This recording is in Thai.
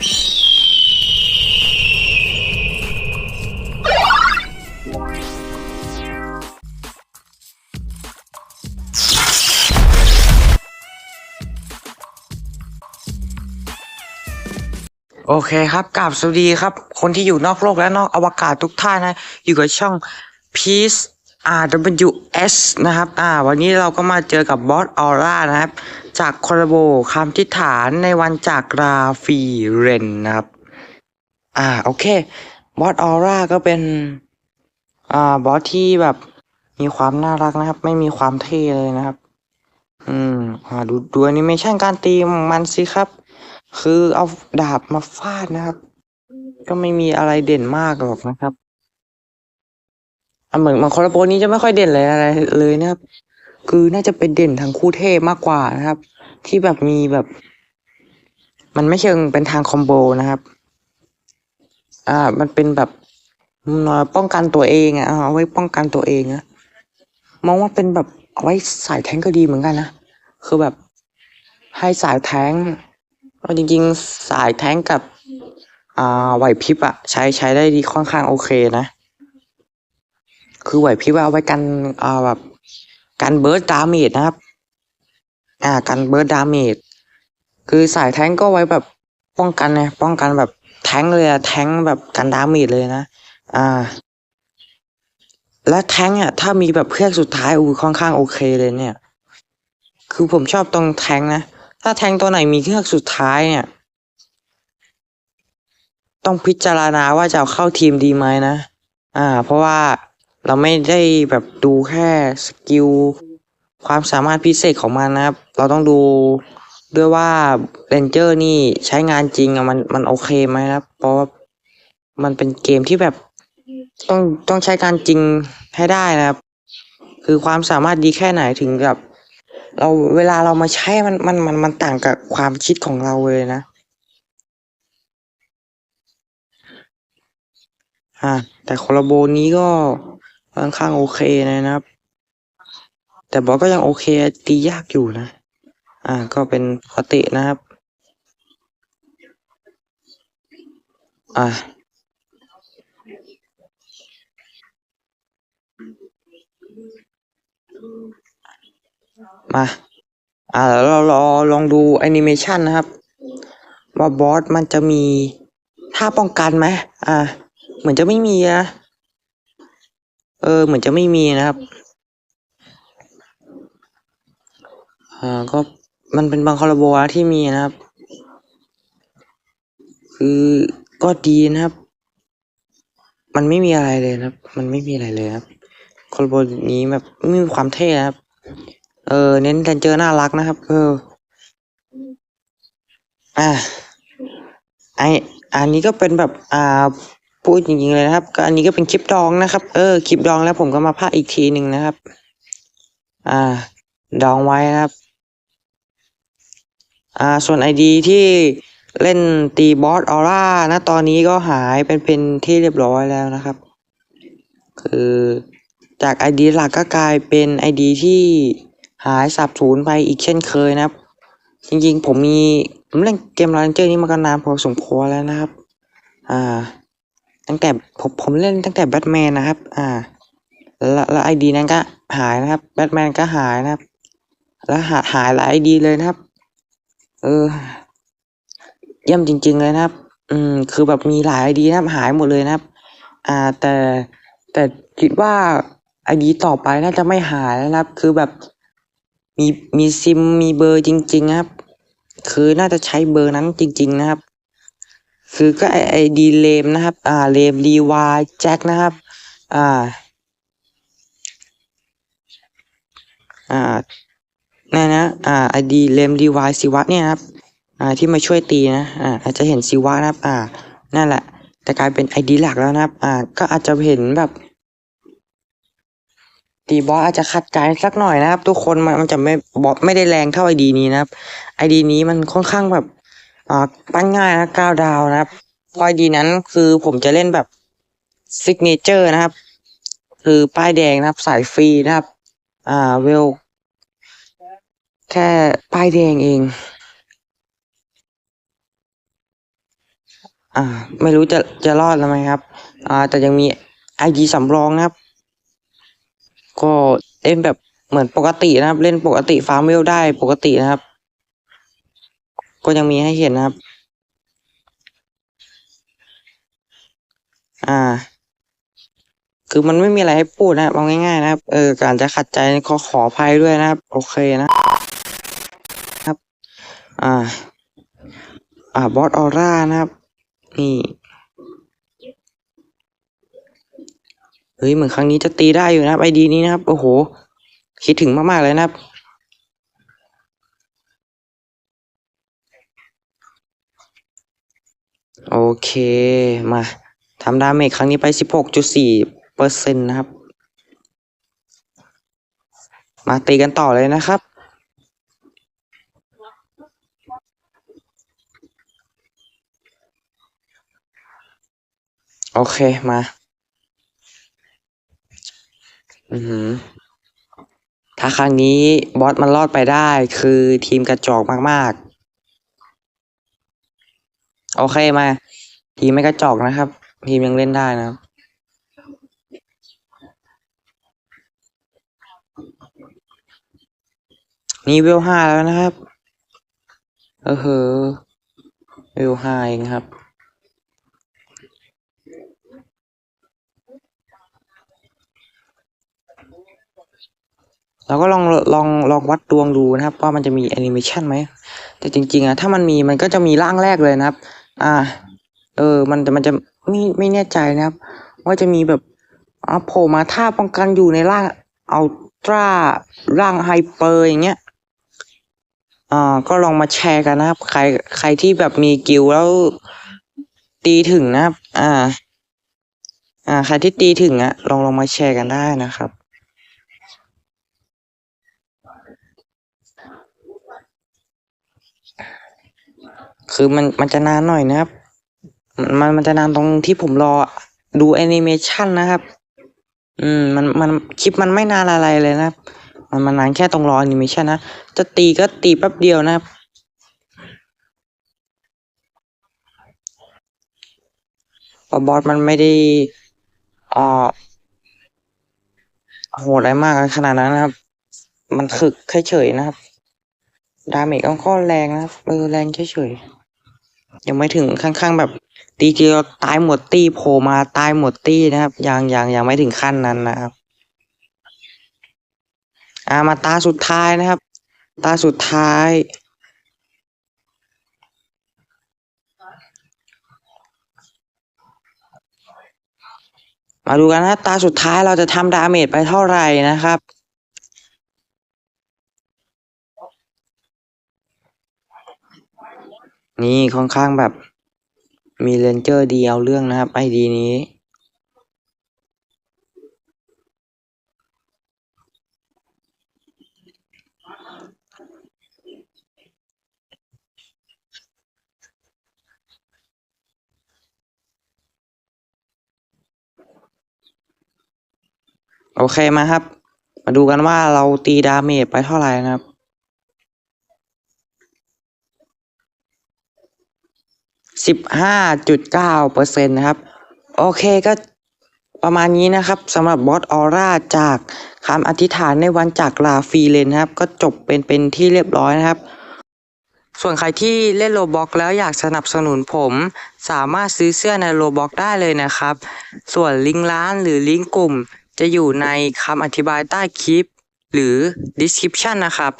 โอเคครับกราบสวัสดีครับ คนที่อยู่นอกโลกและนอกอวกาศทุกท่านนะ อยู่กับช่อง Peace RWS นะครับ อ่า วันนี้เราก็มาเจอกับบอสออร่านะครับ จากคอร์โบคำทิฐานในวันจากราฟีเรนนะครับ อ่า โอเค บอสออร่าก็เป็น อ่า บอสที่แบบมีความน่ารักนะครับ ไม่มีความเท่เลยนะครับ อืม อ่า ดูดูแอนิเมชันการตีมันสิครับ คือเอาดาบมาฟาดนะครับ ก็ไม่มีอะไรเด่นมากหรอกนะครับ อะเหมือนมือนคอร์โบนี้จะไม่ค่อยเด่นเลยอะไรเลยนะครับ คือน่าจะเป็นเด่นทางคู่เทพมากกว่านะครับ ที่แบบมีแบบ มันไม่เชิงเป็นทางคอมโบนะครับ อ่า มันเป็นแบบอืมป้องกันตัวเองอะ่ะเอาไว้ป้องกันตัวเองนะมองว่าเป็นแบบเอาไว้สายแทงก็ดีเหมือนกันนะคือแบบให้สายแทงก์ก็จริง ๆ สายแทงกับ อ่าไหวพริบอะใช้ใช้ได้ดีค่อนข้างโอเคนะ คือไหวพริบเอาไว้กันอ่าแบบกันเบิร์ดดาเมจนะครับ อ่ากันเบิร์ดดาเมจคือสายแท้งก็ไว้แบบป้องกันไงป้องกันแบบแท้งเลยอะแท้งแบบกันดาเมจเลยนะ อ่า และแท้งอะถ้ามีแบบเครื่องสุดท้ายอูค่อนข้างโอเคเลยเนี่ย คือผมชอบตรงแท้งนะถ้าแทงตัวไหนมีเครื่องสุดท้ายเนี่ย ต้องพิจารณาว่าจะเอาเข้าทีมดีไหมนะ อ่า เพราะว่า เราไม่ได้แบบดูแค่สกิลความสามารถพิเศษของมันนะครับ เราต้องดูด้วยว่าเรนเจอร์นี่ใช้งานจริงอะมันมันโอเคไหมครับ เพราะว่ามันเป็นเกมที่แบบต้องต้องใช้การจริงให้ได้นะครับ คือความสามารถดีแค่ไหนถึงกับ เราเวลาเรามาใช้มันมันมันมันต่างกับความคิดของเราเลยนะอ่าแต่คอลลาโบนี้ก็ ค่อนข้างโอเคนะครับ แต่บอสก็ยังโอเคตียากอยู่นะ อ่า ก็เป็นปกตินะครับ อ่ามา อ่าแล้วเรารอลองดูแอนิเมชันนะครับ ว่าบอสมันจะมีท่าป้องกันไหมอ่า เหมือนจะไม่มีนะ เออ เหมือนจะไม่มีนะครับ อ่า ก็มันเป็นบางคอลโบนะที่มีนะครับ คือก็ดีนะครับ มันไม่มีอะไรเลยครับ มันไม่มีอะไรเลยครับคอลลาโบนี้แบบไม่มีความเท่นะครับ เออ เน้นกันเจอน่ารักนะครับ เออ อ่าไออันนี้ก็เป็นแบบ อ่า พูดจริงๆเลยนะครับก็อันนี้ก็เป็นคลิปดองนะครับ เออคลิปดองแล้วผมก็มาพากอีกทีหนึ่งนะครับ อ่า ดองไว้นะครับ อ่า ส่วนไอดีที่เล่นตีบอสออร่านะตอนนี้ก็หายเป็นเป็นที่เรียบร้อยแล้วนะครับ คือจากไอดีหลักก็กลายเป็นไอดีที่หายสับสูญไปอีกเช่นเคยนะครับ จริงๆ ผมมีผมเล่นเกมลอนเจอร์นี้มากันนานพอสมควรแล้วนะครับ อ่า ตั้งแต่ผมผมเล่นตั้งแต่แบทแมนนะครับ อ่า แล้วแล้วไอดีนั้นก็หายนะครับแบทแมนก็หายนะครับ แล้วหาหายหลายไอดีเลยนะครับ เออเยี่ยมจริง ๆ เลยนะครับ อืม คือแบบมีหลายไอดีนะครับหายหมดเลยนะครับ อ่า แต่แต่คิดว่าไอดีต่อไปน่าจะไม่หายแล้วนะครับ คือแบบมีมีซิมมีเบอร์จริงๆนะครับ คือน่าจะใช้เบอร์นั้นจริง ๆ นะครับ คือก็ไอไอดีเลมนะครับ อ่าเลมรีวายแจ็คนะครับ อ่า อ่านั่นนะ อ่าไอดีเลมรีวายศิวะเนี่ยครับ อ่าที่มาช่วยตีนะ อ่าอาจจะเห็นศิวะนะครับ อ่า นั่นแหละ แต่กลายเป็นไอดีหลักแล้วนะครับ อ่า ก็อาจจะเห็นแบบตีบอสอาจจะขัดใจสักหน่อยนะครับ ทุกคนมันจะไม่บอสไม่ได้แรงเท่าไอดีนี้นะครับไอดีนี้มันค่อนข้างแบบ อ่าปั้นง่ายนะเก้าดาวนะครับเพราะไอดีนั้นคือผมจะเล่นแบบซิกเนเจอร์นะครับ คือป้ายแดงนะครับ สายฟรีนะครับ อ่าเวล แค่ป้ายแดงเอง อ่า ไม่รู้จะจะรอดแล้วไหมครับ อ่า แต่ยังมีไอดีสำรองนะครับ ก็เล่นแบบเหมือนปกตินะครับ เล่นปกติฟาร์มเวลได้ปกตินะครับ ก็ยังมีให้เห็นนะครับ อ่า คือมันไม่มีอะไรให้พูดนะครับเอาง่ายๆนะครับ เออ การจะขัดใจขอขออภัยด้วยนะครับ โอเคนะ ครับ อ่า อ่า บอสออร่านะครับ นี่ เฮ้ย เหมือนครั้งนี้จะตีได้อยู่นะครับไอดีนี้นะครับ โอ้โห คิดถึงมากๆเลยนะครับ โอเคมาทำดาเมจครั้งนี้ไป 16.4เปอร์เซ็นต์นะครับ มาตีกันต่อเลยนะครับ โอเคมา อือหือถ้าครั้งนี้บอสมันรอดไปได้คือทีมกระจอกมาก ๆ โอเคมา ทีมไม่กระจอกนะครับ ทีมยังเล่นได้นะครับนี่เวลห้าแล้วนะครับเออเหอเวลห้าเองครับ เราก็ลองลองลองวัดดวงดูนะครับ ว่ามันจะมีแอนิเมชันไหม แต่จริงๆอะถ้ามันมีมันก็จะมีร่างแรกเลยนะครับ อ่า เออ มันแต่มันจะไม่ไม่แน่ใจนะครับ ว่าจะมีแบบอ่าโผล่มาท่าป้องกันอยู่ในร่างอัลตราร่างไฮเปอร์อย่างเงี้ยอ่าก็ลองมาแชร์กันนะครับ ใครใครที่แบบมีกิลแล้วตีถึงนะครับ อ่า อ่า ใครที่ตีถึงอะลองลองมาแชร์กันได้นะครับ คือมันมันจะนานหน่อยนะครับ มันมันจะนานตรงที่ผมรอดูแอนิเมชันนะครับ อืม มันมันคลิปมันไม่นานอะไรเลยนะครับ มันมันนานแค่ตรงรอแอนิเมชันนะ จะตีก็ตีแป๊บเดียวนะครับบอสมันไม่ได้อ่าโหดอะไรมากขนาดนั้นนะครับ มันถึกเฉยๆนะครับ ดาเมจก็ค่อนแรงนะครับเออแรงเฉยๆ ยังไม่ถึงข้างๆแบบตีเดียวตายหมดตี้โผล่มาตายหมดตี้นะครับ ยังยังยังไม่ถึงขั้นนั้นนะครับอ่ามาตาสุดท้ายนะครับ ตาสุดท้าย มาดูกันนะตาสุดท้ายเราจะทำดาเมจไปเท่าไหร่นะครับ นี่ค่อนข้างแบบมีเลนเจอร์ดีเอาเรื่องนะครับไอดีนี้ โอเคมาครับ มาดูกันว่าเราตีดาเมจไปเท่าไหร่นะครับ สิบห้าจุดเก้าเปอร์เซ็นต์นะครับ โอเคก็ประมาณนี้นะครับสำหรับบอสออร่าจากคำอธิษฐานในวันจากลาฟีเลนนะครับ ก็จบเป็นเป็นที่เรียบร้อยนะครับ ส่วนใครที่เล่นโลบ็อกแล้วอยากสนับสนุนผม สามารถซื้อเสื้อในโลบ็อกได้เลยนะครับ ส่วนลิงก์ร้านหรือลิงก์กลุ่ม จะอยู่ในคำอธิบายใต้คลิป หรือ description นะครับ